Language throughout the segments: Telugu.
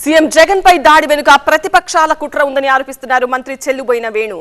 సీఎం జగన్ పై దాడి వెనుక ప్రతిపక్షాల కుట్ర ఉందని ఆరోపిస్తున్నారు మంత్రి చెల్లుబోయిన వేణు.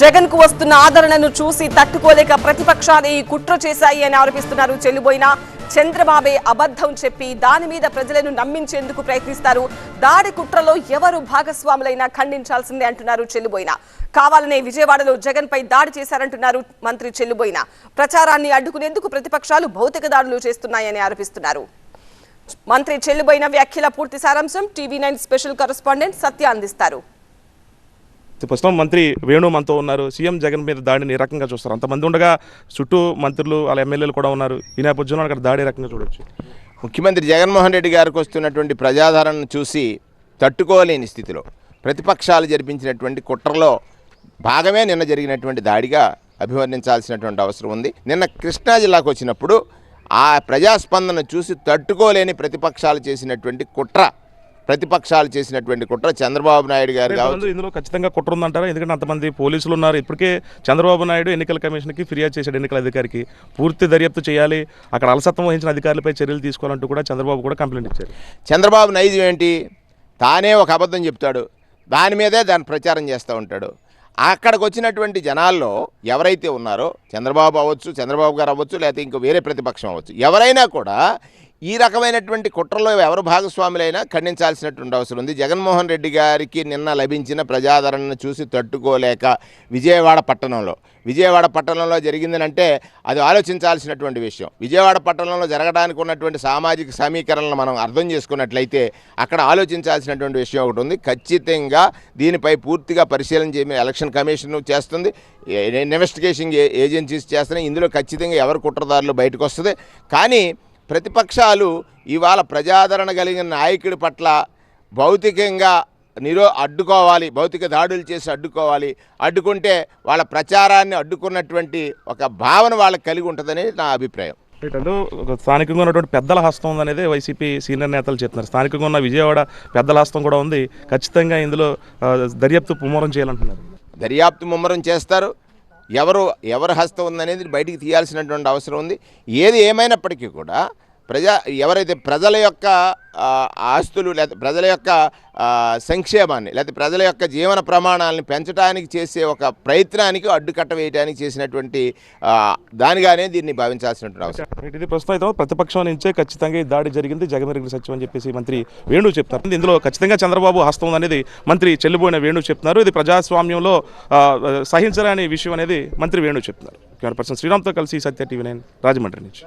జగన్కు వస్తున్న ఆదరణను చూసి తట్టుకోలేక ప్రతిపక్షాలే ఈ కుట్ర చేశాయి అని ఆరోపిస్తున్నారు చెల్లుబోయిన చంద్రబాబే అబద్ధం చెప్పి దాని మీద ప్రజలను నమ్మించేందుకు ప్రయత్నిస్తారు. దాడి కుట్రలో ఎవరు భాగస్వాములైనా ఖండించాల్సిందే అంటున్నారు చెల్లుబోయిన. కావాలనే విజయవాడలో జగన్ పై దాడి చేశారంటున్నారు మంత్రి చెల్లుబోయిన. ప్రచారాన్ని అడ్డుకునేందుకు ప్రతిపక్షాలు భౌతిక దాడులు చేస్తున్నాయని ఆరోపిస్తున్నారు. మంత్రి చెల్లుబోయిన వ్యాఖ్యల పూర్తి సారాంశం TV nine special correspondent Satya అందిస్తారు. ప్రస్తుతం మంత్రి వేణు మనతో ఉన్నారు. సీఎం జగన్ మీద దాడిని ఏ రకంగా చూస్తారు? అంతమంది ఉండగా చుట్టూ మంత్రులు వాళ్ళ ఎమ్మెల్యేలు కూడా ఉన్నారు. ఈ నేపథ్యంలో అక్కడ దాడి రకంగా చూడొచ్చు? ముఖ్యమంత్రి జగన్మోహన్ రెడ్డి గారికి వస్తున్నటువంటి ప్రజాదరణను చూసి తట్టుకోలేని స్థితిలో ప్రతిపక్షాలు జరిపించినటువంటి కుట్రలో భాగమే నిన్న జరిగినటువంటి దాడిగా అభివర్ణించాల్సినటువంటి అవసరం ఉంది. నిన్న కృష్ణా జిల్లాకు వచ్చినప్పుడు ఆ ప్రజాస్పందన చూసి తట్టుకోలేని ప్రతిపక్షాలు చేసినటువంటి కుట్ర ప్రతిపక్షాలు చేసినటువంటి కుట్ర చంద్రబాబు నాయుడు గారు కావచ్చు. ఇందులో ఖచ్చితంగా కుట్ర ఉందంటారా? ఎందుకంటే అంతమంది పోలీసులు ఉన్నారు. ఇప్పటికే చంద్రబాబు నాయుడు ఎన్నికల కమిషన్కి ఫిర్యాదు చేశాడు ఎన్నికల అధికారికి. పూర్తి దర్యాప్తు చేయాలి. అక్కడ అలసత్వం వహించిన అధికారులపై చర్యలు తీసుకోవాలంటూ కూడా చంద్రబాబు కూడా కంప్లైంట్ ఇచ్చారు. చంద్రబాబు నైజం ఏంటి? తానే ఒక అబద్ధం చెప్తాడు. దాని మీదే దాన్ని ప్రచారం చేస్తూ ఉంటాడు. అక్కడికి వచ్చినటువంటి జనాల్లో ఎవరైతే ఉన్నారో చంద్రబాబు అవ్వచ్చు చంద్రబాబు గారు అవ్వచ్చు లేకపోతే ఇంకో వేరే ప్రతిపక్షం అవ్వచ్చు ఎవరైనా కూడా ఈ రకమైనటువంటి కుట్రలో ఎవరు భాగస్వాములైనా ఖండించాల్సినటువంటి అవసరం ఉంది. జగన్మోహన్ రెడ్డి గారికి నిన్న లభించిన ప్రజాదరణను చూసి తట్టుకోలేక విజయవాడ పట్టణంలో విజయవాడ పట్టణంలో జరిగిందనంటే అది ఆలోచించాల్సినటువంటి విషయం. విజయవాడ పట్టణంలో జరగడానికి ఉన్నటువంటి సామాజిక సమీకరణలను మనం అర్థం చేసుకున్నట్లయితే అక్కడ ఆలోచించాల్సినటువంటి విషయం ఒకటి ఉంది. ఖచ్చితంగా దీనిపై పూర్తిగా పరిశీలన చేయమని ఎలక్షన్ కమిషన్ చేస్తుంది. ఇన్వెస్టిగేషన్ ఏ- ఏజెన్సీస్ చేస్తున్నాయి. ఇందులో ఖచ్చితంగా ఎవరు కుట్రదారులు బయటకు వస్తుంది. కానీ ప్రతిపక్షాలు ఇవాళ ప్రజాదరణ కలిగిన నాయకుడి పట్ల భౌతికంగా నిరో అడ్డుకోవాలి భౌతిక దాడులు చేసి అడ్డుకోవాలి. అడ్డుకుంటే వాళ్ళ ప్రచారాన్ని అడ్డుకున్నటువంటి ఒక భావన వాళ్ళకి కలిగి ఉంటుందని నా అభిప్రాయం. స్థానికంగా ఉన్నటువంటి పెద్దల హస్తం ఉందనేది వైసీపీ సీనియర్ నేతలు చెప్తున్నారు. స్థానికంగా ఉన్న విజయవాడ పెద్దల హస్తం కూడా ఉంది. ఖచ్చితంగా ఇందులో దర్యాప్తు ముమ్మరం చేయాలంటున్నారు. దర్యాప్తు ముమ్మరం చేస్తారు. ఎవరు ఎవరి హస్తం ఉందనేది బయటికి తీయాల్సినటువంటి అవసరం ఉంది. ఏది ఏమైనప్పటికీ కూడా ప్రజా ఎవరైతే ప్రజల యొక్క ఆస్తులు లేదా ప్రజల యొక్క సంక్షేమాన్ని లేకపోతే ప్రజల యొక్క జీవన ప్రమాణాలను పెంచడానికి చేసే ఒక ప్రయత్నానికి అడ్డుకట్ట వేయడానికి చేసినటువంటి దానిగానే దీన్ని భావించాల్సినటువంటి అవసరం. ఇది ప్రస్తుతం ప్రతిపక్షం నుంచే ఖచ్చితంగా ఈ దాడి జరిగింది. జగమెరిగిన సత్యం అని చెప్పేసి మంత్రి వేణు చెప్తారు. ఇందులో ఖచ్చితంగా చంద్రబాబు హస్తం అనేది మంత్రి చెల్లిపోయిన వేణు చెప్తున్నారు. ఇది ప్రజాస్వామ్యంలో సహించరాని విషయం అనేది మంత్రి వేణు చెప్తున్నారు. కెమెరా పర్సన్ శ్రీరామ్తో కలిసి సత్య టీవీ నైన్ రాజమండ్రి నుంచి.